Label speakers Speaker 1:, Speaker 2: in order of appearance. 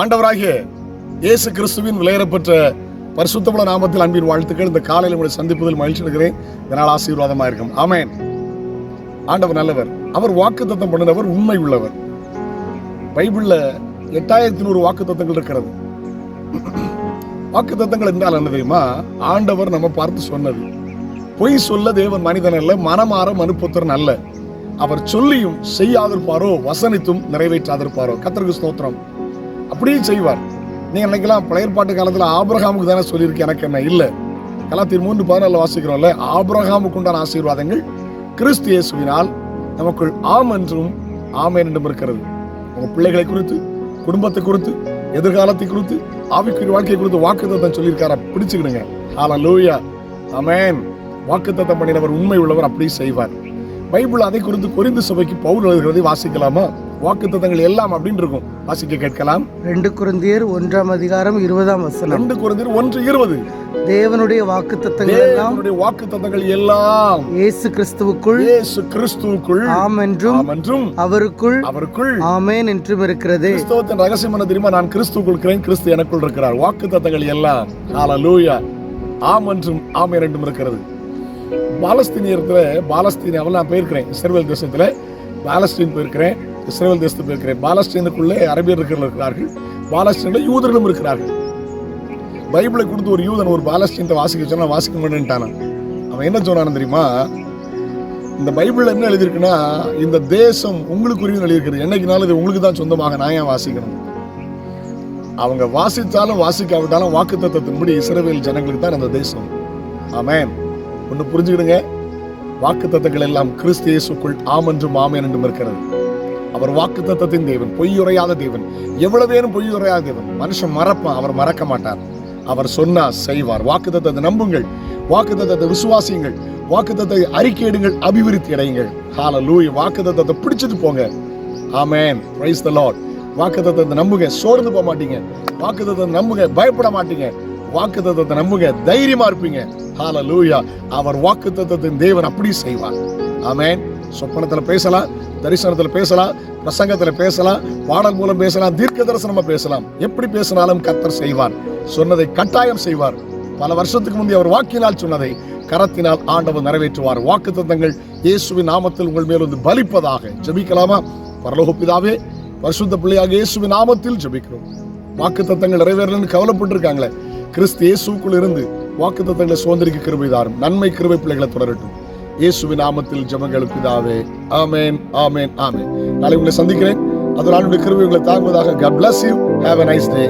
Speaker 1: ஆண்டவராகிய இயேசு கிறிஸ்துவின் விலையேறப்பெற்ற பரிசுத்தமுள்ள நாமத்தில் அன்பின் வாழ்த்துக்கள். இந்த காலையில் உங்களை சந்திப்பதில் மகிழ்ச்சி இருக்கிறேன் இதனால் ஆசீர்வாதமாக இருக்கும். ஆமேன். ஆண்டவர் நல்லவர். அவர் வாக்கு தத்தம் பண்ணினவர் உண்மை உள்ளவர். பைபிள்ல எட்டாயிரத்தி நூறு வாக்கு தத்தங்கள் இருக்கிறது. வாக்கு தத்தங்கள் என்றால் என்ன தெரியுமா? ஆண்டவர் நம்ம பார்த்து சொன்னது. பொய் சொல்ல தேவன் மனிதன் அல்ல மனமாற மனுப்புத்திரன் அல்ல. அவர் சொல்லியும் செய்யாதிருப்பாரோ வசனித்தும் நிறைவேற்றாதிருப்பாரோ. கத்தருக்கு ஸ்தோத்திரம். அப்படியே செய்வார். நீங்கள் நினைக்கலாம் பழைய பாட்டு காலத்தில் ஆபிரகாமுக்கு தானே சொல்லியிருக்கு எனக்கு என்ன இல்லை. கலாத்தின் மூன்று பதினாலு வாசிக்கிறோம்ல ஆபிரகாமுக்கு உண்டான ஆசீர்வாதங்கள் கிறிஸ்து இயேசுவினால் நமக்குள் ஆம் என்றும் ஆமேன் என்றும் இருக்கிறது. உங்கள் பிள்ளைகளை குறித்து குடும்பத்தை குறித்து எதிர்காலத்தை குறித்து ஆவிக்குரிய வாழ்க்கையை குறித்து வாக்குத்தத்தம் சொல்லியிருக்காரா பிடிச்சுக்கிடுங்க. ஹால லூயா அமேன் வாக்குத்தத்தம் பண்ணினவர் உண்மை உள்ளவர் அப்படி செய்வார். பைபிள் அதை குறித்து குறிந்து சபைக்கு பவுல் எழுதுகிறதை வாசிக்கலாமா? வாக்குத்தத்தங்கள் எல்லாம் அப்படின்னு இருக்கும். வாசிக்க கேட்கலாம்.
Speaker 2: ரெண்டு குருந்தியர் ஒன்றாம் அதிகாரம் இருபதாம் வசனம்.
Speaker 1: ரெண்டு குறைந்தர் ஒன்று இருபது.
Speaker 2: தேவனுடைய வாக்குத்தத்தங்கள் எல்லாம்
Speaker 1: தேவனுடைய வாக்குத்தத்தங்கள் எல்லாம்
Speaker 2: இயேசு கிறிஸ்துவுக்குள்
Speaker 1: இயேசு கிறிஸ்துவுக்குள்
Speaker 2: ஆம் என்றும்
Speaker 1: ஆம் என்றும்
Speaker 2: அவருக்குள்
Speaker 1: அவருக்குள்
Speaker 2: ஆமேன் என்றும் இருக்கிறது.
Speaker 1: கிறிஸ்தவத்தின் ரகசியம் என்ன தெரியுமா? நான் கிறிஸ்துக்குள் இருக்கிறேன் கிறிஸ்து எனக்குள் இருக்கிறார். வாக்குத்தத்தங்கள் எல்லாம். ஹalleluya ஆம் என்றும் ஆமென் என்றும் இருக்கிறது. பாலஸ்தீனியத்துல பாலஸ்தீனியாவில் நான் போயிருக்கிறேன். இஸ்ரேல் தேசத்துல பாலஸ்தீன் போயிருக்கிறேன். இஸ்ரேல் தேசத்தில் இருக்கிற பாலஸ்டீனுக்குள்ளே அரபியர் இருக்கிறார்கள். பாலஸ்டீனில் யூதர்களும் இருக்கிறார்கள். பைபிளை கொடுத்து ஒரு யூதன் ஒரு பாலஸ்தீனத்தை வாசிக்க சொன்னால் வாசிக்க மாட்டேன்ட்டானா? அவன் என்ன சொன்னான்னு தெரியுமா? இந்த பைபிள்ல என்ன எழுதியிருக்குன்னா இந்த தேசம் உங்களுக்குரியது எழுதியிருக்குது என்னைக்குனாலும் இது உங்களுக்கு தான் சொந்தமாக நான் ஏன் வாசிக்கணும்? அவங்க வாசித்தாலும் வாசிக்காவிட்டாலும் வாக்குத்தத்தத்தின்படி இஸ்ரேல் ஜனங்களுக்கு தான் அந்த தேசம். ஆமேன். ஒன்று புரிஞ்சுக்கிடுங்க. வாக்குத்தத்தங்கள் எல்லாம் கிறிஸ்து இயேசுக்குள் ஆம் என்றும் என்றும் இருக்கிறது. அவர் வாக்குத்தத்தத்தின் தேவன் பொய்யுரையாத தேவன். எவ்வளவு பேரும் பொய்யுரையாத தேவன். மனுஷன் மறப்பான் அவர் மறக்க மாட்டார். அவர் சொன்னா செய்வார். வாக்குத்தத்தத்தை நம்புங்கள். வாக்குத்தத்தத்தை விசுவாசியுங்கள். வாக்குத்தத்தை அறிக்கையிடுங்கள் அபிவிருத்தி அடையுங்கள். ஹalleluya வாக்குத்தத்தத்தை பிடிச்சிட்டு போங்க. ஆமேன் பிரைஸ் த லார்ட் வாக்குத்தத்தத்தை நம்புங்க. சோர்ந்து போக மாட்டீங்க. வாக்குத்தத்தத்தை நம்புங்க. பயப்பட மாட்டீங்க. வாக்குத்தத்தத்தை நம்புங்க. தைரியமா இருப்பீங்க. ஹால லூயா அவர் வாக்குத்தத்தத்தின் தேவன் அப்படி செய்வார். ஆமேன் சொப்பனத்துல பேசலாம் தரிசனத்துல பேசலாம் பிரசங்கத்துல பேசலாம் பாடல் மூலம் பேசலாம் தீர்க்க தரிசனமா பேசலாம். எப்படி பேசினாலும் கர்த்தர் செய்வார். சொன்னதை கட்டாயம் செய்வார். பல வருஷத்துக்கு முந்தைய அவர் வாக்கினால் சொன்னதை கரத்தினால் ஆண்டவர் நிறைவேற்றுவார். வாக்குத்தத்தங்கள் இயேசுவின் நாமத்தில் உங்கள் மேல் வந்து பலிப்பதாக. ஜெபிக்கலாமா? பரலோகப்பிதாவே பரிசுத்த பிள்ளையாக இயேசுவின் நாமத்தில் ஜெபிக்கிறோம். வாக்குத்தத்தங்கள் நிறைவேறலன்னு கவலைப்பட்டிருக்காங்களே. கிறிஸ்து இயேசுக்குள் இருந்து வாக்குத்தத்தங்களை சுதந்திரிக்க கிருபை தாரும். நன்மை கிருபை பிள்ளைகளை தொடரட்டும். இயேசுவின் நாமத்தில் ஜெபங்கள் பிதாவே. ஆமேன் ஆமேன் ஆமேன். நாளை உங்களை சந்திக்கிறேன். அதனால் உங்களுடைய கிருவி உங்களை தாங்குவதாக. God bless you. Have a nice day.